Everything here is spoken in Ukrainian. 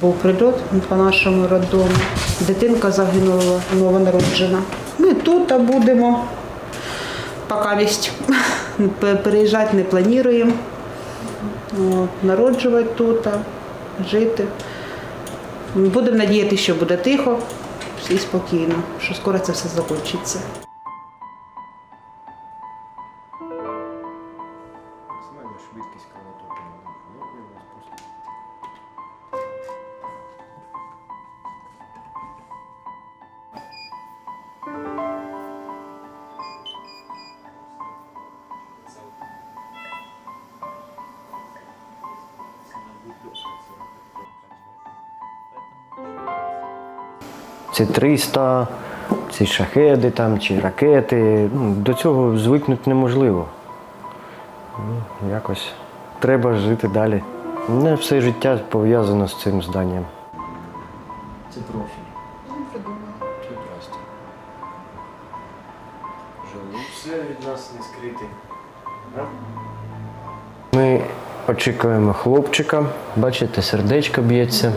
Був прильот по нашому роддому. Дитинка загинула, новонароджена. Ми тут будемо. Поки місць. Переїжджати не плануємо. Народжувати тут, жити. Будемо надіятися, що буде тихо і спокійно, що скоро це все закінчиться. Швидкість кровотоку у просто. Ці 300, ці шахеди там, чи ракети. Ну, до цього звикнути неможливо. Ну, якось треба жити далі. Не все життя пов'язано з цим зданням. Це профіль. Чи здрасте. Живу. Все від нас не скрите. Да? Ми очікуємо хлопчика. Бачите, сердечко б'ється.